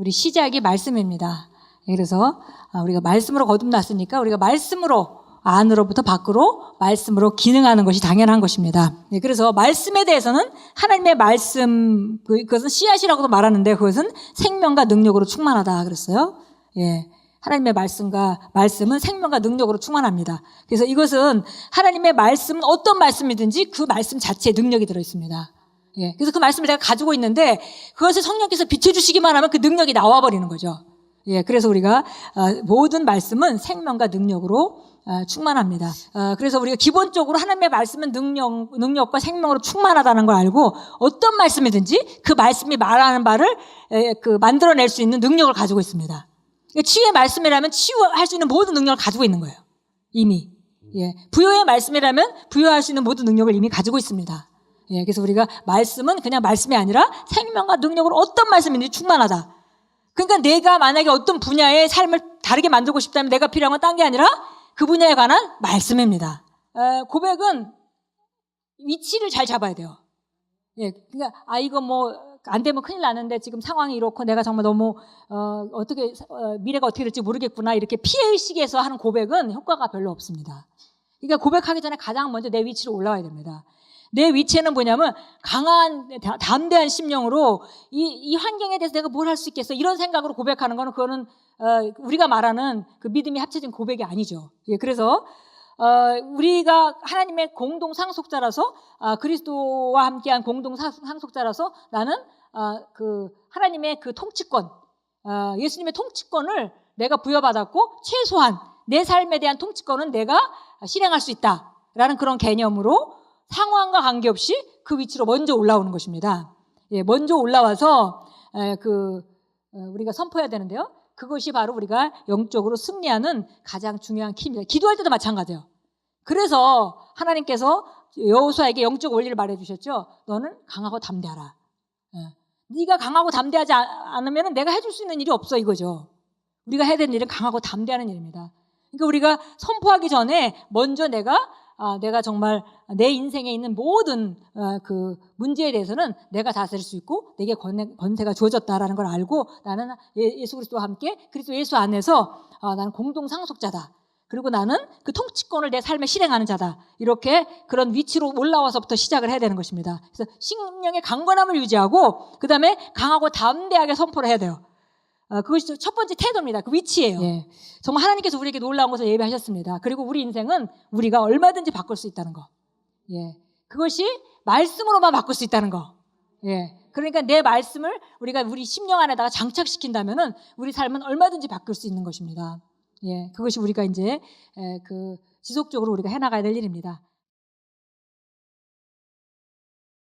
우리 시작이 말씀입니다. 예, 그래서 아, 우리가 말씀으로 거듭났으니까 우리가 말씀으로 안으로부터 밖으로 말씀으로 기능하는 것이 당연한 것입니다. 예, 그래서 말씀에 대해서는 하나님의 말씀 그- 그것은 씨앗이라고도 말하는데 그것은 생명과 능력으로 충만하다 그랬어요. 예. 하나님의 말씀과 말씀은 생명과 능력으로 충만합니다. 그래서 이것은 하나님의 말씀은 어떤 말씀이든지 그 말씀 자체에 능력이 들어 있습니다. 예. 그래서 그 말씀을 내가 가지고 있는데 그것을 성령께서 비춰주시기만 하면 그 능력이 나와버리는 거죠. 예. 그래서 우리가 어, 모든 말씀은 생명과 능력으로 어, 충만합니다. 어, 그래서 우리가 기본적으로 하나님의 말씀은 능력, 능력과 생명으로 충만하다는 걸 알고 어떤 말씀이든지 그 말씀이 말하는 바를 에, 그 만들어낼 수 있는 능력을 가지고 있습니다. 그러니까 치유의 말씀이라면 치유할 수 있는 모든 능력을 가지고 있는 거예요. 이미. 예. 부여의 말씀이라면 부여할 수 있는 모든 능력을 이미 가지고 있습니다. 예. 그래서 우리가 말씀은 그냥 말씀이 아니라 생명과 능력으로 어떤 말씀인지 충만하다. 그러니까 내가 만약에 어떤 분야의 삶을 다르게 만들고 싶다면 내가 필요한 건 딴 게 아니라 그 분야에 관한 말씀입니다. 에, 고백은 위치를 잘 잡아야 돼요. 예, 그러니까 아 이거 뭐 안 되면 큰일 나는데 지금 상황이 이렇고 내가 정말 너무 어, 어떻게 어, 미래가 어떻게 될지 모르겠구나 이렇게 피해 의식에서 하는 고백은 효과가 별로 없습니다. 그러니까 고백하기 전에 가장 먼저 내 위치로 올라와야 됩니다. 내 위치는 뭐냐면 강한 다- 담대한 심령으로 이, 이 환경에 대해서 내가 뭘 할 수 있겠어 이런 생각으로 고백하는 거는 그거는 어, 우리가 말하는 그 믿음이 합쳐진 고백이 아니죠. 예, 그래서 어, 우리가 하나님의 공동 상속자라서 아, 그리스도와 함께한 공동 사- 상속자라서 나는 아, 그 하나님의 그 통치권, 아, 예수님의 통치권을 내가 부여받았고 최소한 내 삶에 대한 통치권은 내가 실행할 수 있다라는 그런 개념으로 상황과 관계없이 그 위치로 먼저 올라오는 것입니다. 예, 먼저 올라와서 에, 그 어, 우리가 선포해야 되는데요. 그것이 바로 우리가 영적으로 승리하는 가장 중요한 키입니다. 기도할 때도 마찬가지예요. 그래서 하나님께서 여호수아에게 영적 원리를 말해 주셨죠. 너는 강하고 담대하라. 예. 네가 강하고 담대하지 아- 않으면 내가 해줄 수 있는 일이 없어 이거죠. 우리가 해야 되는 일은 강하고 담대하는 일입니다. 그러니까 우리가 선포하기 전에 먼저 내가 아, 내가 정말 내 인생에 있는 모든 어, 그 문제에 대해서는 내가 다스릴 수 있고 내게 권세, 권세가 주어졌다라는 걸 알고 나는 예- 예수 그리스도와 함께 그리스도 예수 안에서 아, 나는 공동 상속자다. 그리고 나는 그 통치권을 내 삶에 실행하는 자다. 이렇게 그런 위치로 올라와서부터 시작을 해야 되는 것입니다. 그래서 신령의 강건함을 유지하고 그 다음에 강하고 담대하게 선포를 해야 돼요. 어, 그것이 첫 번째 태도입니다. 그 위치예요. 예. 정말 하나님께서 우리에게 놀라운 것을 예비하셨습니다. 그리고 우리 인생은 우리가 얼마든지 바꿀 수 있다는 거. 예. 그것이 말씀으로만 바꿀 수 있다는 거. 예. 그러니까 내 말씀을 우리가 우리 심령 안에다가 장착시킨다면은 우리 삶은 얼마든지 바꿀 수 있는 것입니다. 예. 그것이 우리가 이제 에, 그 지속적으로 우리가 해나가야 될 일입니다.